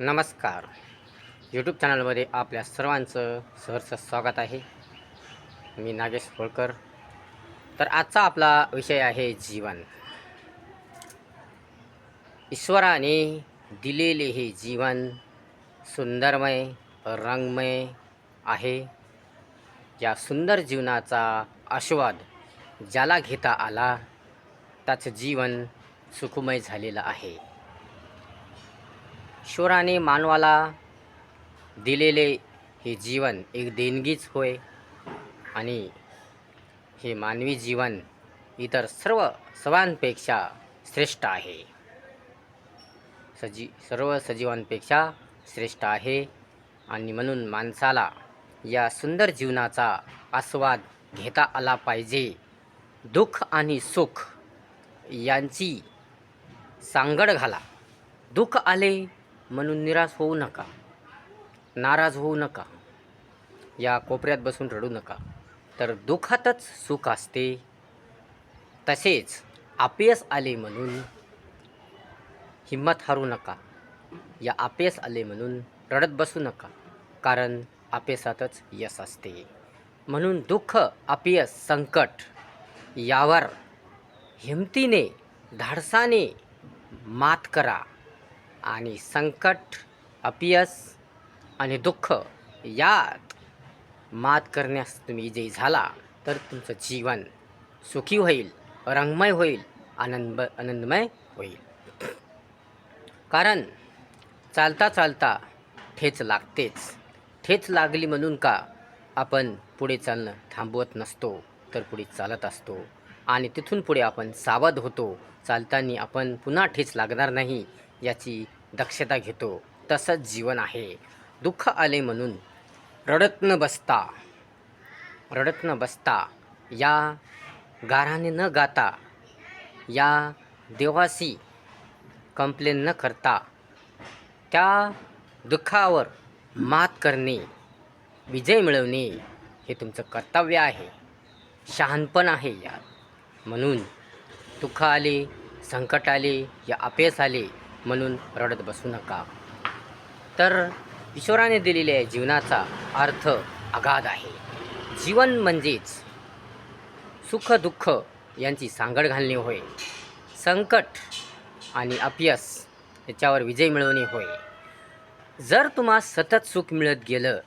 नमस्कार. यूट्यूब चॅनलमध्ये आपल्या सर्वांचं सहर्ष स्वागत आहे. मी नागेश होळकर. तर आजचा आपला विषय आहे जीवन. ईश्वराने दिलेले हे जीवन सुंदरमय रंगमय आहे. या सुंदर जीवनाचा आस्वाद ज्याला घेता आला त्याचं जीवन सुखमय झालेलं आहे. ईश्वराने मानवाला दिलेले हे जीवन एक देणगीच होय. आणि हे मानवी जीवन इतर सर्व सर्वांपेक्षा श्रेष्ठ आहे. सजी सर्व सजीवांपेक्षा श्रेष्ठ आहे. आणि म्हणून माणसाला या सुंदर जीवनाचा आस्वाद घेता आला पाहिजे. दुःख आणि सुख यांची सांगड घाला. दुःख आले म्हणून निराश होऊ नका. नाराज होऊ नका. या कोपऱ्यात बसून रडू नका. तर दुःखातच सुख असते. तसेच अपयश आले म्हणून हिंमत हारू नका. या अपयश आले म्हणून रडत बसू नका. कारण अपयशातच यश असते. म्हणून दुःख अपयश संकट यावर हिमतीने धाडसाने मात करा. आणि संकट अपयस आणि दुःख यात मात करण्यास तुम्ही जे झाला तर तुमचं जीवन सुखी होईल रंगमय होईल आनंद आनंदमय होईल. कारण चालता चालता ठेच लागतेच. ठेच लागली म्हणून का आपण पुढे चालणं थांबवत नसतो तर पुढे चालत असतो. आणि तिथून पुढे आपण सावध होतो. चालताना आपण पुन्हा ठेच लागणार नाही याची दक्षता घेतो तसंच जीवन आहे. दुःख आले म्हणून रडत न बसता रडत न बसता या गाराने न गाता या देवाशी कंप्लेन न करता त्या दुःखावर मात करणे विजय मिळवणे हे तुमचं कर्तव्य आहे. शहाणपण आहे यात म्हणून दुःख आले संकट आले या अपयश आले म्हणून रडत बसू नका. तर ईश्वराने दिलेल्या जीवनाचा अर्थ अगाध आहे. जीवन म्हणजेच सुख दुःख यांची सांगड घालणे होय. संकट आणि अपयस याच्यावर विजय मिळवणे होय. जर तुम्हा सतत सुख मिळत गेलं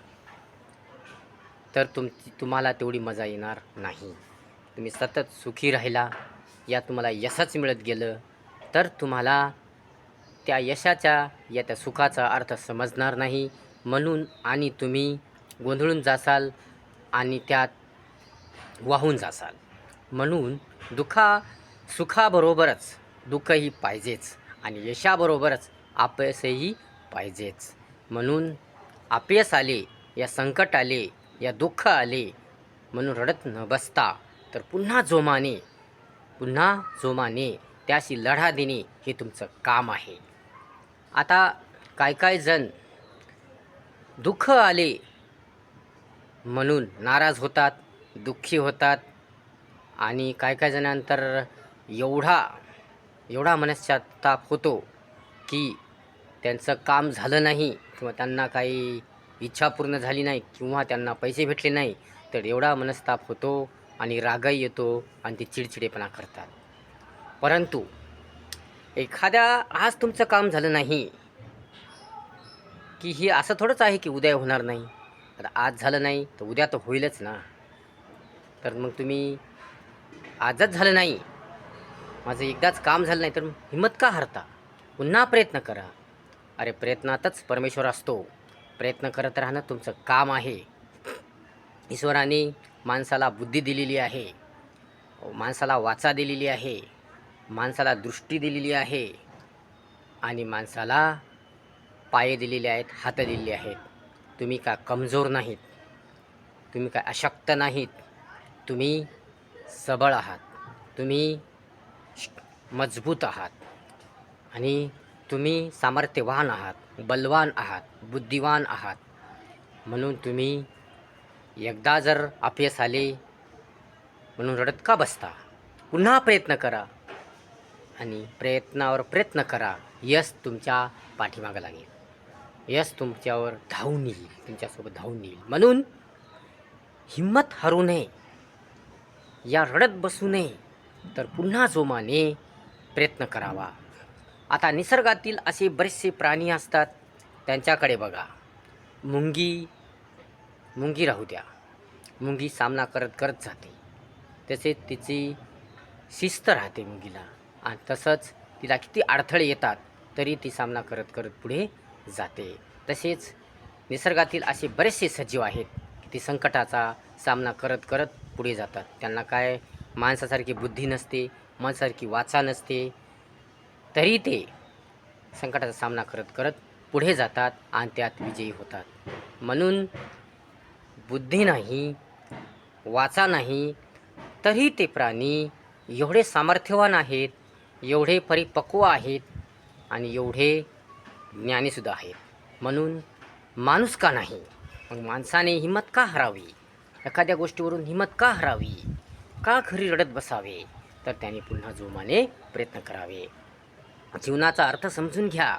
तर तुम तुम्हाला तेवढी मजा येणार नाही. तुम्ही सतत सुखी राहिला या तुम्हाला यशच मिळत गेलं तर तुम्हाला त्या यशाच्या या त्या सुखाचा अर्थ समजणार नाही. म्हणून आणि तुम्ही गोंधळून जासाल आणि त्यात वाहून जासाल. म्हणून दुःखा सुखाबरोबरच दुःखही पाहिजेच आणि यशाबरोबरच अपयशही पाहिजेच. म्हणून अपयश आले या संकट आले या दुःख आले म्हणून रडत न बसता तर पुन्हा जोमाने पुन्हा जोमाने त्याशी लढा देणे हे तुमचं काम आहे. आता काय काय जण दुःख आले म्हणून नाराज होतात दुःखी होतात आणि काय काय जणांतर एवढा एवढा मनस्ताप होतो की त्यांचं काम झालं नाही किंवा त्यांना काही इच्छा पूर्ण झाली नाही किंवा त्यांना पैसे भेटले नाही तर एवढा मनस्ताप होतो आणि रागही येतो आणि ते चिडचिडेपणा करतात. परंतु एखाद्या आज तुमचं काम झालं नाही की हे असं थोडंच आहे की उद्या होणार नाही. तर आज झालं नाही तर उद्या तर होईलच ना. तर मग तुम्ही आजच झालं नाही माझं एकदाच काम झालं नाही तर हिंमत का हरता? पुन्हा प्रयत्न करा. अरे प्रयत्नातच परमेश्वर असतो. प्रयत्न करत राहणं तुमचं काम आहे. ईश्वराने माणसाला बुद्धी दिलेली आहे. माणसाला वाचा दिलेली आहे. माणसाला दृष्टी दिलेली आहे आणि माणसाला पाये दिलेले आहेत हात दिलेले आहेत. तुम्ही का कमजोर नाहीत? तुम्ही काय अशक्त नाहीत? तुम्ही सबळ आहात. तुम्ही मजबूत आहात. आणि तुम्ही सामर्थ्यवान आहात बलवान आहात बुद्धिवान आहात. म्हणून तुम्ही एकदा जर अपयश आले म्हणून रडत का बसता? पुन्हा प्रयत्न करा. आणि प्रयत्नावर प्रयत्न करा. यश तुमच्या पाठीमागं लागेल. यश तुमच्यावर धावून येईल. तुमच्यासोबत धावून येईल. म्हणून हिंमत हरू नये. या रडत बसू नये. तर पुन्हा जोमाने प्रयत्न करावा. आता निसर्गातील असे बरेचसे प्राणी असतात. त्यांच्याकडे बघा. मुंगी मुंगी राहू द्या. मुंगी सामना करत करत जाते. तसेच तिची शिस्त राहते मुंगीला. आणि तसंच तिला किती अडथळे येतात तरी ती सामना करत करत पुढे जाते. तसेच निसर्गातील असे बरेचसे सजीव आहेत की ते संकटाचा सामना करत करत पुढे जातात. त्यांना काय माणसासारखी बुद्धी नसते माणसासारखी वाचा नसते तरी ते संकटाचा सामना करत करत पुढे जातात आणि त्यात विजयी होतात. म्हणून बुद्धी नाही वाचा नाही तरी ते प्राणी एवढे सामर्थ्यवान आहेत एवढे परिपक्व आहेत आणि एवढे ज्ञानीसुद्धा आहेत. म्हणून माणूस का नाही? मग माणसाने हिंमत का हरावी? एखाद्या गोष्टीवरून हिंमत का हरावी? का घरी रडत बसावे? तर त्याने पुन्हा जोमाने प्रयत्न करावे. जीवनाचा अर्थ समजून घ्या.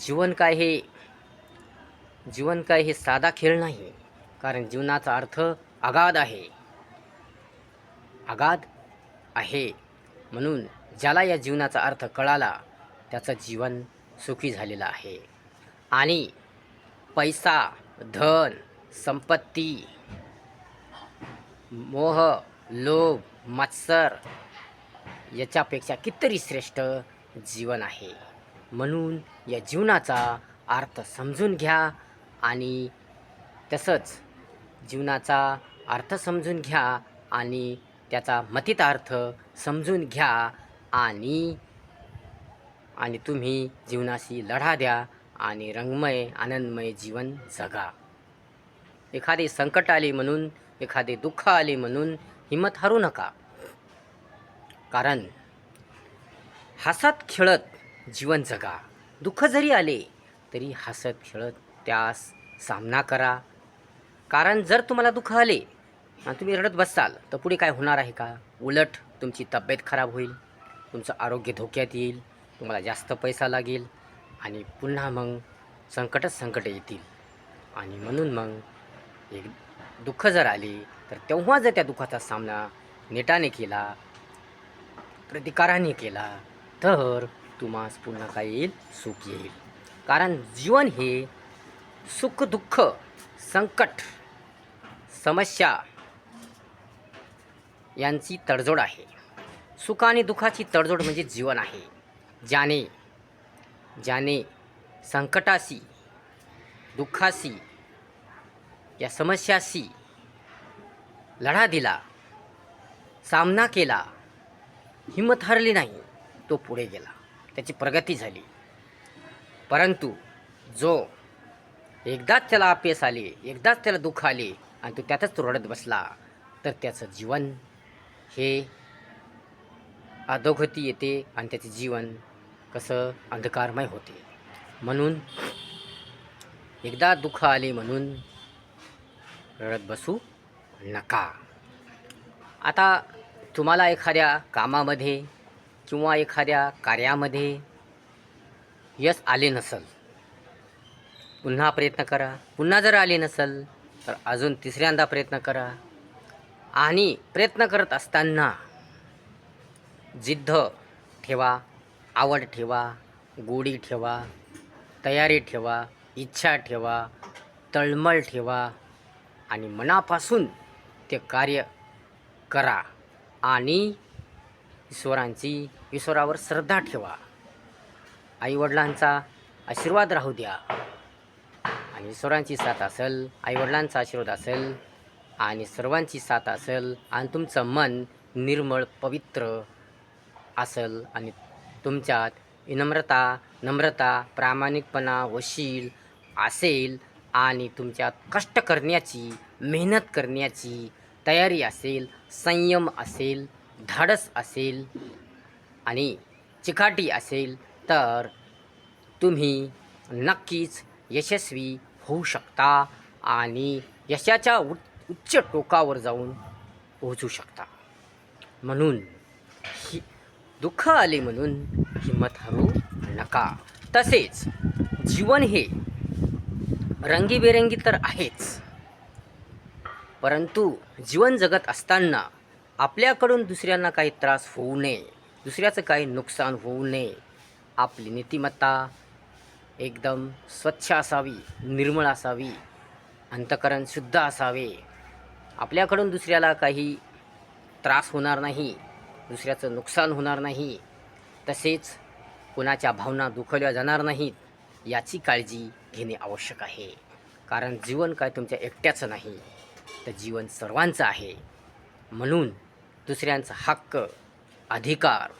जीवन काय हे? जीवन काय हे साधा खेळ नाही. कारण जीवनाचा अर्थ अगाध आहे. अगाध आहे. म्हणून ज्याला या जीवनाचा अर्थ कळाला त्याचं जीवन सुखी झालेलं आहे. आणि पैसा धन संपत्ती मोह लोभ मत्सर याच्यापेक्षा कितीतरी श्रेष्ठ जीवन आहे. म्हणून या जीवनाचा अर्थ समजून घ्या आणि तसंच जीवनाचा अर्थ समजून घ्या आणि त्याचा मथित अर्थ समजून घ्या आणि आणि तुम्ही जीवनाशी लढा द्या आणि रंगमय आनंदमय जीवन जगा. एखादे संकट आले म्हणून एखादे दुःख आले म्हणून हिंमत हरू नका. कारण हसत खेळत जीवन जगा. दुःख जरी आले तरी हसत खेळत त्यास सामना करा. कारण जर तुम्हाला दुःख आले आणि तुम्ही रडत बसाल तर पुढे काय होणार आहे का? उलट तुमची तब्येत खराब होईल तुमचं आरोग्य धोक्यात येईल तुम्हाला जास्त पैसा लागेल आणि पुन्हा मग संकटच संकट येतील. आणि म्हणून मग एक दुःख जर आले तर तेव्हा जर त्या दुःखाचा सामना नेटाने केला प्रतिकाराने केला तर तुम्हास पुन्हा काय येईल सुख येईल. कारण जीवन हे सुख दुःख संकट समस्या यांची तडजोड आहे. सुख आणि दुःखाची तडजोड म्हणजे जीवन आहे. ज्याने ज्याने संकटाशी दुःखाशी या समस्याशी लढा दिला सामना केला हिंमत हरली नाही तो पुढे गेला. त्याची प्रगती झाली. परंतु जो एकदाच त्याला अपयश आले एकदाच त्याला दुःख आले आणि तो त्यातच तो रडत बसला तर त्याचं जीवन हे अधोगती येते आणि त्याचे जीवन कसं अंधकारमय होते. म्हणून एकदा दुःख आले म्हणून रडत बसू नका. आता तुम्हाला एखाद्या कामामध्ये किंवा एखाद्या कार्यामध्ये यश आले नसल पुन्हा प्रयत्न करा. पुन्हा जर आले नसल तर अजून तिसऱ्यांदा प्रयत्न करा. आणि प्रयत्न करत असताना जिद्द ठेवा आवड ठेवा गोडी ठेवा तयारी ठेवा इच्छा ठेवा तळमळ ठेवा आणि मनापासून ते कार्य करा आणि ईश्वरांची ईश्वरावर श्रद्धा ठेवा. आईवडिलांचा आशीर्वाद राहू द्या. आणि ईश्वरांची साथ असेल आईवडिलांचा आशीर्वाद असेल आणि सर्वांची साथ असेल आणि तुमचं मन निर्मळ पवित्र असेल आणि तुमच्यात विनम्रता नम्रता प्रामाणिकपणा वशील असेल आणि तुमच्यात कष्ट करण्याची मेहनत करण्याची तयारी असेल संयम असेल धाडस असेल आणि चिकाटी असेल तर तुम्ही नक्कीच यशस्वी होऊ शकता आणि यशाच्या उ उच्च टोकावर जाऊन पोहोचू शकता. म्हणून ही दुःख आले म्हणून हिंमत हरू नका. तसेच जीवन हे रंगीबेरंगी तर आहेच. परंतु जीवन जगत असताना आपल्याकडून दुसऱ्यांना काही त्रास होऊ नये दुसऱ्याचं काही नुकसान होऊ नये. आपली नीतिमत्ता एकदम स्वच्छ असावी निर्मळ असावी अंतकरण शुद्ध असावे. आपल्याकडून दुसऱ्याला काही त्रास होणार नाही दुसऱ्याचं नुकसान होणार नाही तसेच कोणाच्या भावना दुखवल्या जाणार नाहीत याची काळजी घेणे आवश्यक आहे. कारण जीवन काय तुमच्या एकट्याचं नाही तर जीवन सर्वांचं आहे. म्हणून दुसऱ्यांचा हक्क अधिकार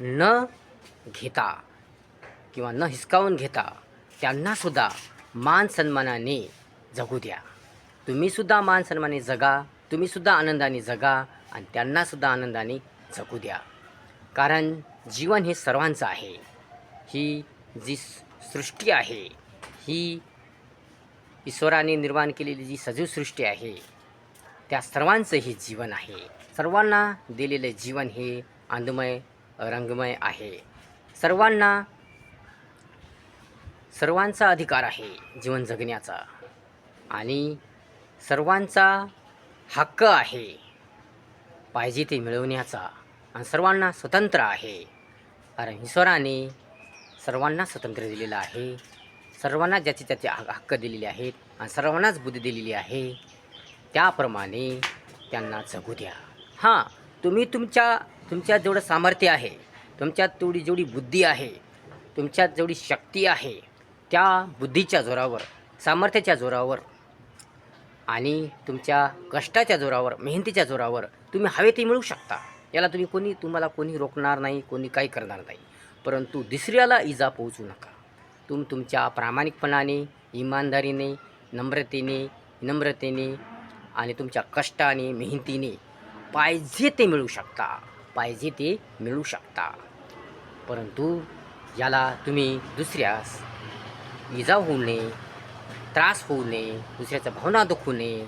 न घेता किंवा न हिसकावून घेता त्यांनासुद्धा मान सन्मानाने जगू द्या. तुम्हीसुद्धा मान सन्मानाने जगा तुम्हीसुद्धा आनंदाने जगा आणि त्यांनासुद्धा आनंदाने जगू द्या. कारण जीवन हे सर्वांचं आहे. ही जी सृष्टी आहे ही ईश्वराने निर्माण केलेली जी सजीव सृष्टी आहे त्या सर्वांचं हे जीवन आहे. सर्वांना दिलेले जीवन हे आनंदमय रंगमय आहे. सर्वांना सर्वांचा अधिकार आहे जीवन जगण्याचा. आणि सर्वांचा हक्क आहे. पाहिजे ते मिळवण्याचा आणि सर्वांना स्वतंत्र आहे. कारण ईश्वराने सर्वांना स्वतंत्र दिलेलं आहे. सर्वांना ज्याचे त्याचे ह- हक्क दिलेले आहेत आणि सर्वांनाच बुद्धी दिलेली आहे. त्याप्रमाणे त्यांना जगू द्या. हां तुम्ही तुमच्या तुमच्यात जेवढं सामर्थ्य आहे तुमच्यात तेवढी जेवढी बुद्धी आहे तुमच्यात जेवढी शक्ती आहे त्या बुद्धीच्या जोरावर सामर्थ्याच्या जोरावर आणि तुमच्या कष्टाच्या जोरावर मेहनतीच्या जोरावर तुम्ही हवे ते मिळू शकता. याला तुम्ही कोणी तुम्हाला कोणी रोखणार नाही कोणी काही करणार नाही. परंतु दुसऱ्याला इजा पोहोचू नका. तुम तुमच्या प्रामाणिकपणाने इमानदारीने नम्रतेने नम्रतेने आणि तुमच्या कष्टाने मेहनतीने पाहिजे ते मिळू शकता. पाहिजे ते मिळू शकता. परंतु याला तुम्ही दुसऱ्यास इजा होऊ नये त्रास होऊ नये दुसऱ्याच्या भावना दुखू नये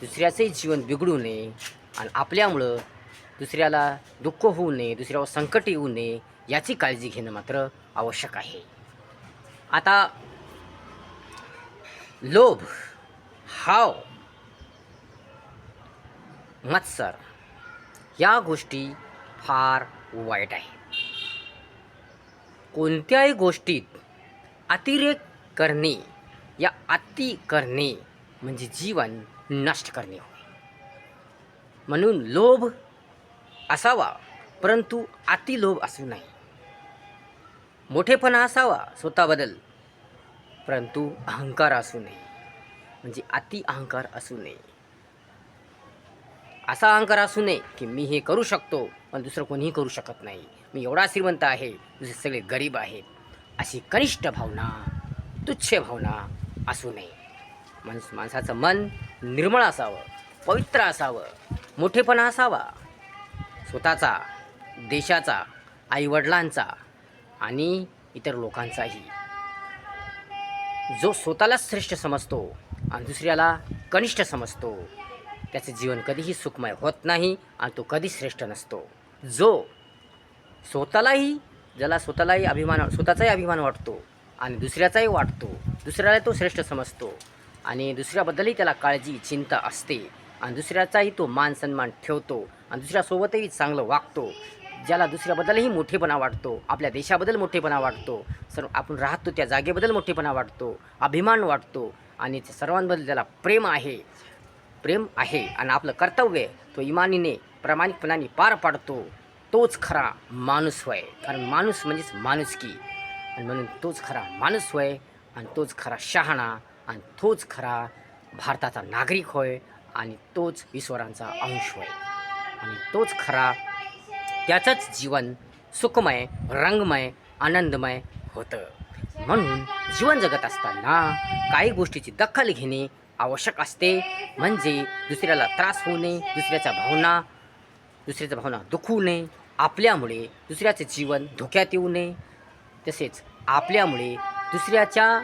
दुसऱ्याचंही जीवन बिघडू नये आणि आपल्यामुळं दुसऱ्याला दुःख होऊ नये दुसऱ्यावर संकट येऊ नये याची काळजी घेणं मात्र आवश्यक आहे. आता लोभ हाव मत्सर या गोष्टी फार वाईट आहे. कोणत्याही गोष्टीत अतिरेक करणे या अति करणे म्हणजे जीवन नष्ट करणे होय. म्हणून लोभ असावा परंतु अति लोभ असू नये. मोठेपणा असावा स्वतःबद्दल परंतु अहंकार असू नये. म्हणजे अति अहंकार असू नये. असा अहंकार असू नये की मी हे करू शकतो पण दुसरं कोणीही करू शकत नाही. मी एवढा श्रीमंत आहे दुसरे सगळे गरीब आहेत. अशी कनिष्ठ भावना तुच्छ भावना असू नये. माणूस माणसाचं मन निर्मळ असावं पवित्र असावं मोठेपणा असावा. स्वतःचा देशाचा आईवडिलांचा आणि इतर लोकांचाही. जो स्वतःला श्रेष्ठ समजतो आणि दुसऱ्याला कनिष्ठ समजतो त्याचे जीवन कधीही सुखमय होत नाही आणि तो कधी श्रेष्ठ नसतो. जो स्वतःलाही ज्याला स्वतःलाही अभिमान स्वतःचाही अभिमान वाटतो आणि दुसऱ्याचाही वाटतो दुसऱ्याला तो श्रेष्ठ समजतो आणि दुसऱ्याबद्दलही त्याला काळजी चिंता असते. आणि दुसऱ्याचाही तो मान सन्मान ठेवतो आणि दुसऱ्यासोबतही चांगलं वागतो ज्याला दुसऱ्याबद्दलही मोठेपणा वाटतो आपल्या देशाबद्दल मोठेपणा वाटतो. सर्व आपण राहतो त्या जागेबद्दल मोठेपणा वाटतो अभिमान वाटतो आणि सर्वांबद्दल त्याला प्रेम आहे. प्रेम आहे आणि आपलं कर्तव्य तो इमानीने प्रामाणिकपणाने पार पाडतो. तोच खरा माणूस होय. कारण माणूस म्हणजेच माणुसकी. आणि म्हणून तोच खरा माणूस होय. आणि तोच खरा शहाणा आणि तोच खरा भारताचा नागरिक होय आणि तोच ईश्वरांचा अंश होय. आणि तोच खरा त्याचंच जीवन सुखमय रंगमय आनंदमय होतं. म्हणून जीवन जगत असताना काही गोष्टीची दखल घेणे आवश्यक असते. म्हणजे दुसऱ्याला त्रास होऊ नये दुसऱ्याच्या भावना दुसऱ्याच्या भावना दुखवू नये आपल्यामुळे दुसऱ्याचे जीवन धोक्यात येऊ नये. तसेच आपल्यामुळे दुसऱ्याच्या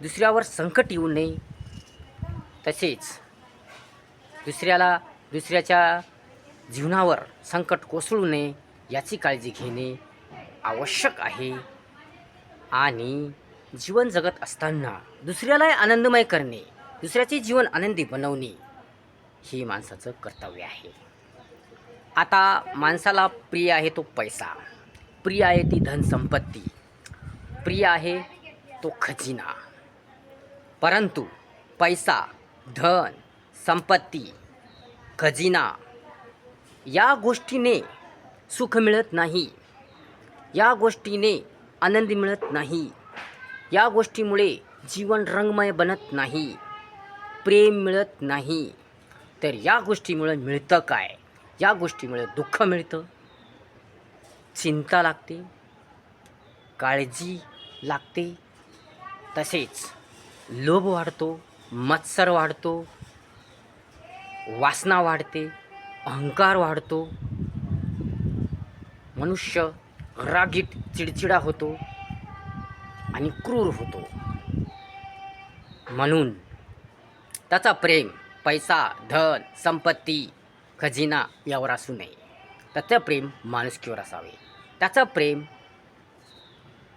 दुसऱ्यावर संकट येऊ नये. तसेच दुसऱ्याला दुसऱ्याच्या जीवनावर संकट कोसळू नये याची काळजी घेणे आवश्यक आहे. आणि जीवन जगत असताना दुसऱ्यालाही आनंदमय करणे दुसऱ्याचे जीवन आनंदी बनवणे हे माणसाचं कर्तव्य आहे. आता माणसाला प्रिय आहे तो पैसा. प्रिय आहे ती धनसंपत्ती. प्रिय आहे तो खजिना. परंतु पैसा धन संपत्ती खजिना या गोष्टीने सुख मिळत नाही. या गोष्टीने आनंद मिळत नाही. या गोष्टीमुळे जीवन रंगमय बनत नाही. प्रेम मिळत नाही. तर या गोष्टीमुळे मिळतं काय? या गोष्टीमुळे दुःख मिळतं. चिंता लागते. काळजी लागते. तसेच लोभ वाढतो मत्सर वाढतो वासना वाढते अहंकार वाढतो. मनुष्य रागीट चिडचिडा होतो आणि क्रूर होतो. म्हणून त्याचा प्रेम पैसा धन संपत्ती खजिना यावर असू नये. त्याचं प्रेम माणुसकीवर असावे. त्याचं प्रेम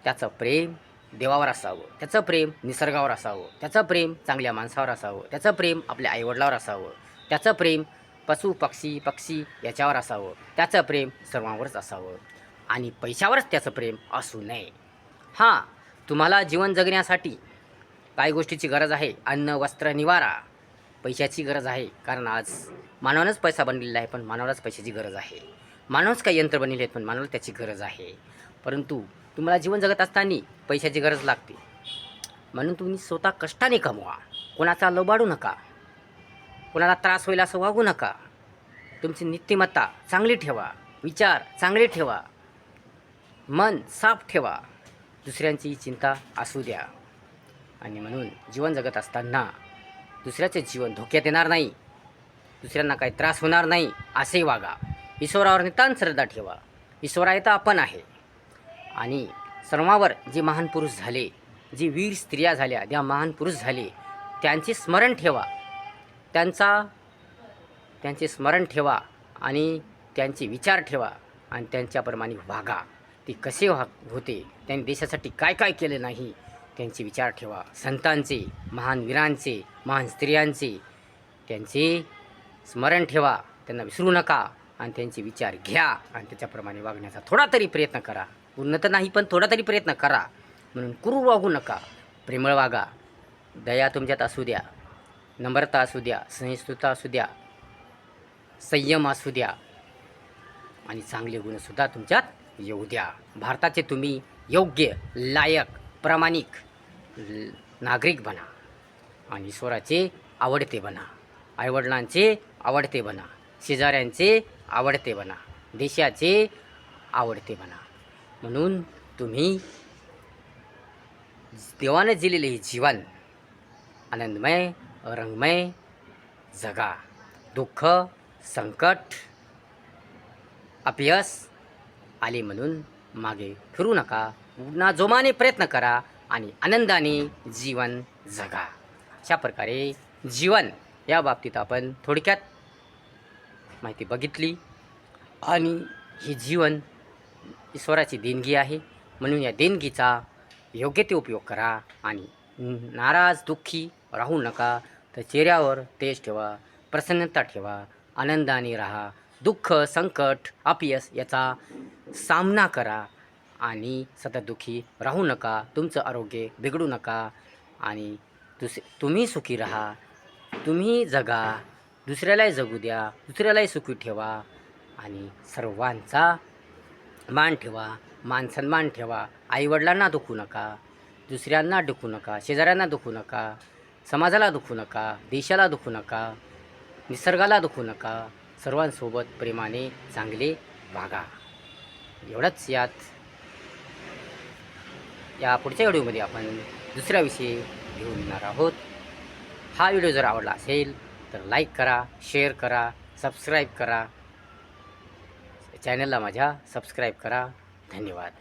त्याचं प्रेम देवावर असावं. त्याचं प्रेम निसर्गावर असावं. त्याचं प्रेम चांगल्या माणसावर असावं. त्याचं प्रेम आपल्या आईवडिलावर असावं. त्याचं प्रेम पशु पक्षी पक्षी याच्यावर असावं. त्याचं प्रेम सर्वांवरच असावं. आणि पैशावरच त्याचं प्रेम असू नये. हां तुम्हाला जीवन जगण्यासाठी काही गोष्टीची गरज आहे. अन्न वस्त्र निवारा पैशाची गरज आहे. कारण आज मानवानंच पैसा बनलेला आहे पण मानवालाच पैशाची गरज आहे. मानवच काही यंत्र बनलेले आहेत पण मानवाला त्याची गरज आहे. परंतु तुम्हाला जीवन जगत असताना पैशाची गरज लागते. म्हणून तुम्ही स्वतः कष्टाने कमवा. कोणाचा लोबाडू नका. कोणाला त्रास होईल असं वागू नका. तुमची नित्यमत्ता चांगली ठेवा. विचार चांगले ठेवा. मन साफ ठेवा. दुसऱ्यांची चिंता असू द्या. आणि म्हणून जीवन जगत असताना दुसऱ्याचे जीवन धोक्यात येणार नाही. दुसऱ्यांना काही त्रास होणार नाही असे वागा. ईश्वरावर नितान श्रद्धा ठेवा. ईश्वर आहे तर आपण आहे. आणि सर्वावर जे महान पुरुष झाले जी वीर स्त्रिया झाल्या ज्या महान पुरुष झाले त्यांचे स्मरण ठेवा. त्यांचा त्यांचे स्मरण ठेवा आणि त्यांचे विचार ठेवा आणि त्यांच्याप्रमाणे वागा. ते कसे वा होते त्यांनी देशासाठी काय काय केले नाही त्यांचे विचार ठेवा. संतांचे महान वीरांचे महान स्त्रियांचे त्यांचे स्मरण ठेवा. त्यांना विसरू नका. आणि त्यांचे विचार घ्या आणि त्याच्याप्रमाणे वागण्याचा थोडा तरी प्रयत्न करा. पूर्ण तर नाही पण थोडा तरी प्रयत्न करा. म्हणून क्रूर वागू नका. प्रेमळ वागा. दया तुमच्यात असू द्या. नम्रता असू द्या. सहिष्णुता असू द्या. संयम असू द्या. आणि चांगले गुणसुद्धा तुमच्यात येऊ द्या. भारताचे तुम्ही योग्य लायक प्रामाणिक नागरिक बना. आणि ईश्वराचे आवडते बना. आईवडिलांचे आवडते बना. शेजाऱ्यांचे आवडते बना. देशाचे आवडते बना. म्हणून तुम्ही देवानं दिलेले हे जीवन आनंदमय रंगमय जगा. दुःख संकट अपयश आले म्हणून मागे फिरू नका. पुन्हा जोमाने प्रयत्न करा आणि आनंदाने जीवन जगा. अशा प्रकारे जीवन या बाबतीत आपण थोडक्यात माहिती बघितली. आणि हे जीवन ईश्वराची देणगी आहे. म्हणून या देणगीचा योग्य ते उपयोग करा आणि नाराज दुःखी राहू नका. तर चेहऱ्यावर तेज ठेवा प्रसन्नता ठेवा आनंदाने राहा. दुःख संकट अपयश याचा सामना करा आणि सतत दुःखी राहू नका. तुमचं आरोग्य बिघडू नका आणि दुस तुम्ही सुखी राहा. तुम्ही जगा. दुसऱ्यालाही जगू द्या दुसऱ्यालाही सुखी ठेवा आणि सर्वांचा मान ठेवा मान सन्मान ठेवा. आईवडिलांना दुखू नका दुसऱ्यांना दुखू नका शेजाऱ्यांना दुखू नका समाजाला दुखू नका देशाला दुखू नका निसर्गाला दुखू नका. सर्वांसोबत प्रेमाने चांगले वागा. एवढंच यात. या पुढच्या व्हिडिओमध्ये आपण दुसऱ्या विषयी घेऊन येणार आहोत. हा व्हिडिओ जर आवडला असेल तर लाईक करा शेअर करा सबस्क्राईब करा. चॅनलला माझ्या सबस्क्राईब करा. धन्यवाद.